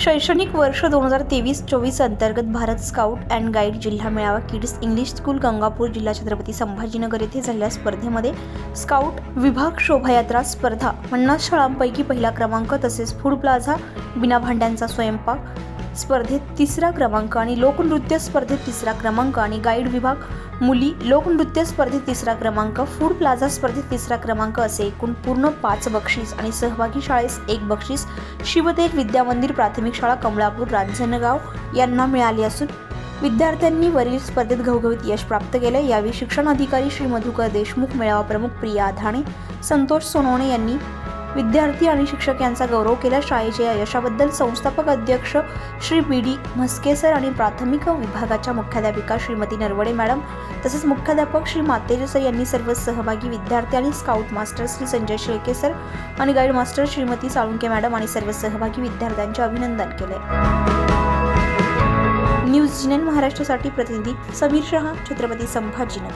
शैक्षणिक वर्ष दोन हजार तेवीस चोवीस अंतर्गत भारत स्काउट अँड गाईड जिल्हा मेळावा किड्स इंग्लिश स्कूल गंगापूर जिल्हा छत्रपती संभाजीनगर येथे झालेल्या स्पर्धेमध्ये स्काउट विभाग शोभायात्रा स्पर्धा पन्नास शाळांपैकी पहिला क्रमांक तसेच फूड प्लाझा बिना भांड्यांचा स्वयंपाक स्पर्धेत तिसरा क्रमांक आणि लोकनृत्य स्पर्धेत तिसरा क्रमांक आणि गाईड विभाग मुली लोकनृत्य स्पर्धेत तिसरा क्रमांक फूड प्लाझा स्पर्धेत तिसरा क्रमांक असे एकूण पूर्ण पाच बक्षीस आणि सहभागी शाळेस एक बक्षीस शिवतेज विद्यामंदिर प्राथमिक शाळा कमळापूर रांजणगाव यांना मिळाली असून विद्यार्थ्यांनी वरील स्पर्धेत घवघवीत यश प्राप्त केले. यावेळी शिक्षण अधिकारी श्री मधुकर देशमुख मेळावा प्रमुख प्रिया आधाणे संतोष सोनवणे यांनी विद्यार्थी आणि शिक्षक यांचा गौरव केला शाळेच्या या यशाबद्दल संस्थापक अध्यक्ष श्री बी डी म्हस्केसर आणि प्राथमिक विभागाच्या मुख्याध्यापिका श्रीमती नरवडे मॅडम तसेच मुख्याध्यापक श्री मातेरे सर यांनी सर्व सहभागी विद्यार्थी आणि scout master Shri Sanjay Shelke sir आणि guide master Shrimati Salunke madam आणि सर्व सहभागी विद्यार्थ्यांचे अभिनंदन केले. न्यूज जिनेन महाराष्ट्रासाठी प्रतिनिधी समीर शहा छत्रपती संभाजीनगर.